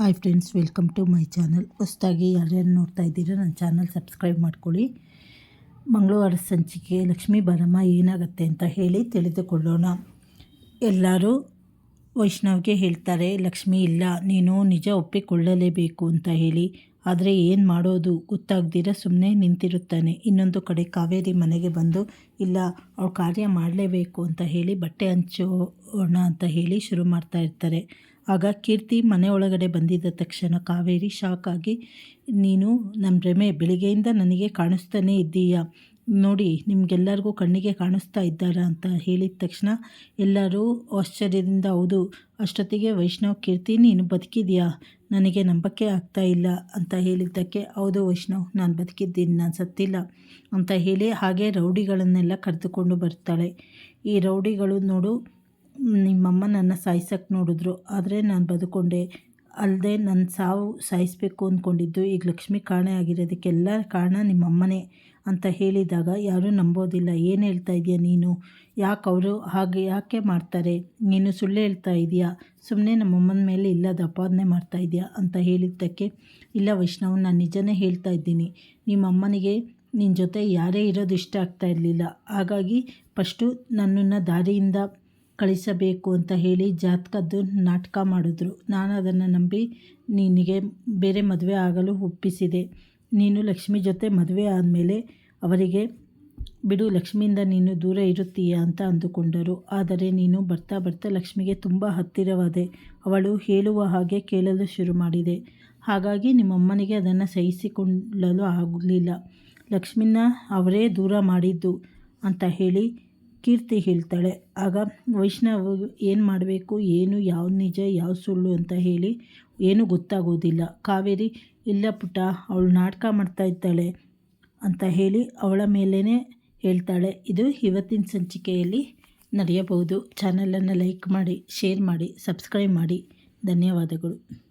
Hi friends welcome to my channel ಹೊಸದಾಗಿ ಯಾರ್ಯಾರು ನೋಡ್ತಾ ಇದ್ದೀರಾ, ನನ್ನ ಚಾನಲ್ ಸಬ್ಸ್ಕ್ರೈಬ್ ಮಾಡ್ಕೊಳ್ಳಿ. ಮಂಗಳವಾರ ಸಂಚಿಕೆ ಲಕ್ಷ್ಮೀ ಬರಮ್ಮ ಏನಾಗುತ್ತೆ ಅಂತ ಹೇಳಿ ತಿಳಿದುಕೊಳ್ಳೋಣ. ಎಲ್ಲರೂ ವೈಷ್ಣವ್ಗೆ ಹೇಳ್ತಾರೆ, ಲಕ್ಷ್ಮಿ ಇಲ್ಲ, ನೀನು ನಿಜ ಒಪ್ಪಿಕೊಳ್ಳಲೇಬೇಕು ಅಂತ ಹೇಳಿ. ಆದರೆ ಏನು ಮಾಡೋದು? ಗೊತ್ತಾಗ್ದಿರ? ಸುಮ್ಮನೆ ನಿಂತಿರುತ್ತಾನೆ. ಇನ್ನೊಂದು ಕಡೆ ಕಾವೇರಿ ಮನೆಗೆ ಬಂದು, ಇಲ್ಲ ಅವ್ರ ಕಾರ್ಯ ಮಾಡಲೇಬೇಕು ಅಂತ ಹೇಳಿ ಬಟ್ಟೆ ಹಂಚೋಣ ಅಂತ ಹೇಳಿ ಶುರು ಮಾಡ್ತಾ ಇರ್ತಾರೆ. ಆಗ ಕೀರ್ತಿ ಮನೆ ಒಳಗಡೆ ಬಂದಿದ್ದ ತಕ್ಷಣ ಕಾವೇರಿ ಶಾಕ್ ಆಗಿ ನೀನು ನಮ್ಮ ರೆಮೆ, ಬೆಳಿಗ್ಗೆಯಿಂದ ನನಗೆ ಕಾಣಿಸ್ತಾನೇ ಇದ್ದೀಯಾ? ನೋಡಿ, ನಿಮಗೆಲ್ಲರಿಗೂ ಕಣ್ಣಿಗೆ ಕಾಣಿಸ್ತಾ ಇದ್ದಾರಾ? ಅಂತ ಹೇಳಿದ ತಕ್ಷಣ, ಎಲ್ಲರೂ ಆಶ್ಚರ್ಯದಿಂದ, ಹೌದು, ಅಷ್ಟೊತ್ತಿಗೆ ವೈಷ್ಣವ್ ಕೀರ್ತಿ, ನೀನು ಬದುಕಿದೆಯಾ? ನನಗೆ ನಂಬಕ್ಕೆ ಆಗ್ತಾ ಇಲ್ಲ ಅಂತ ಹೇಳಿದ್ದಕ್ಕೆ, ಹೌದು ವೈಷ್ಣವ್, ನಾನು ಬದುಕಿದ್ದೀನಿ, ನಾನು ಸತ್ತಿಲ್ಲ ಅಂತ ಹೇಳಿ ಹಾಗೆ ರೌಡಿಗಳನ್ನೆಲ್ಲ ಕರೆದುಕೊಂಡು ಬರ್ತಾಳೆ. ಈ ರೌಡಿಗಳು ನೋಡು ನಿಮ್ಮಮ್ಮ ನನ್ನ ಸಾಯ್ಸಕ್ಕೆ ನೋಡಿದ್ರು, ಆದರೆ ನಾನು ಬದುಕೊಂಡೆ. ಅಲ್ಲದೆ ನನ್ನ ಸಾವು ಸಾಯಿಸಬೇಕು ಅಂದ್ಕೊಂಡಿದ್ದು ಈಗ ಲಕ್ಷ್ಮಿ ಕಾಣೆ ಆಗಿರೋದಕ್ಕೆಲ್ಲ ಕಾರಣ ನಿಮ್ಮಮ್ಮನೇ ಅಂತ ಹೇಳಿದಾಗ ಯಾರೂ ನಂಬೋದಿಲ್ಲ. ಏನು ಹೇಳ್ತಾ ಇದೆಯಾ ನೀನು? ಯಾಕೆ ಅವರು ಹಾಗೆ, ಯಾಕೆ ಮಾಡ್ತಾರೆ? ನೀನು ಸುಳ್ಳು ಹೇಳ್ತಾ ಇದೆಯಾ? ಸುಮ್ಮನೆ ನಮ್ಮಮ್ಮನ ಮೇಲೆ ಇಲ್ಲ ದಪಾದನೆ ಮಾಡ್ತಾ ಇದೆಯಾ ಅಂತ ಹೇಳಿದ್ದಕ್ಕೆ, ಇಲ್ಲ ವೈಷ್ಣವ್, ನಾನು ನಿಜನೇ ಹೇಳ್ತಾ ಇದ್ದೀನಿ. ನಿಮ್ಮಮ್ಮನಿಗೆ ನಿನ್ನ ಜೊತೆ ಯಾರೇ ಇರೋದು ಇಷ್ಟ ಆಗ್ತಾ ಇರಲಿಲ್ಲ. ಹಾಗಾಗಿ ಫಸ್ಟು ನನ್ನನ್ನು ದಾರಿಯಿಂದ ಕಳಿಸಬೇಕು ಅಂತ ಹೇಳಿ ಜಾತಕದ್ದು ನಾಟಕ ಮಾಡಿದ್ರು. ನಾನು ಅದನ್ನು ನಂಬಿ ನಿನಗೆ ಬೇರೆ ಮದುವೆ ಆಗಲು ಒಪ್ಪಿಸಿದೆ. ನೀನು ಲಕ್ಷ್ಮಿ ಜೊತೆ ಮದುವೆ ಆದಮೇಲೆ ಅವರಿಗೆ, ಬಿಡು ಲಕ್ಷ್ಮಿಯಿಂದ ನೀನು ದೂರ ಇರುತ್ತೀಯ ಅಂತ ಅಂದುಕೊಂಡರು. ಆದರೆ ನೀನು ಬರ್ತಾ ಬರ್ತಾ ಲಕ್ಷ್ಮಿಗೆ ತುಂಬ ಹತ್ತಿರವಾದೆ. ಅವಳು ಹೇಳುವ ಹಾಗೆ ಕೇಳಲು ಶುರು ಮಾಡಿದೆ. ಹಾಗಾಗಿ ನಿಮ್ಮಮ್ಮನಿಗೆ ಅದನ್ನು ಸಹಿಸಿಕೊಳ್ಳಲು ಆಗಲಿಲ್ಲ. ಲಕ್ಷ್ಮಿನ ಅವರೇ ದೂರ ಮಾಡಿದ್ದು ಅಂತ ಹೇಳಿ ಕೀರ್ತಿ ಹೇಳ್ತಾಳೆ. ಆಗ ವೈಷ್ಣವ್ ಏನು ಮಾಡಬೇಕು? ಏನು? ಯಾವ ನಿಜ? ಯಾವ ಸುಳ್ಳು ಅಂತ ಹೇಳಿ ಏನೂ ಗೊತ್ತಾಗೋದಿಲ್ಲ. ಕಾವೇರಿ, ಇಲ್ಲ ಪುಟ್ಟ, ಅವಳು ನಾಟಕ ಮಾಡ್ತಾ ಇದ್ದಾಳೆ ಅಂತ ಹೇಳಿ ಅವಳ ಮೇಲೇ ಹೇಳ್ತಾಳೆ. ಇದು ಇವತ್ತಿನ ಸಂಚಿಕೆಯಲ್ಲಿ ನಡೆಯಬಹುದು. ಚಾನಲನ್ನು ಲೈಕ್ ಮಾಡಿ, ಶೇರ್ ಮಾಡಿ, ಸಬ್ಸ್ಕ್ರೈಬ್ ಮಾಡಿ. ಧನ್ಯವಾದಗಳು.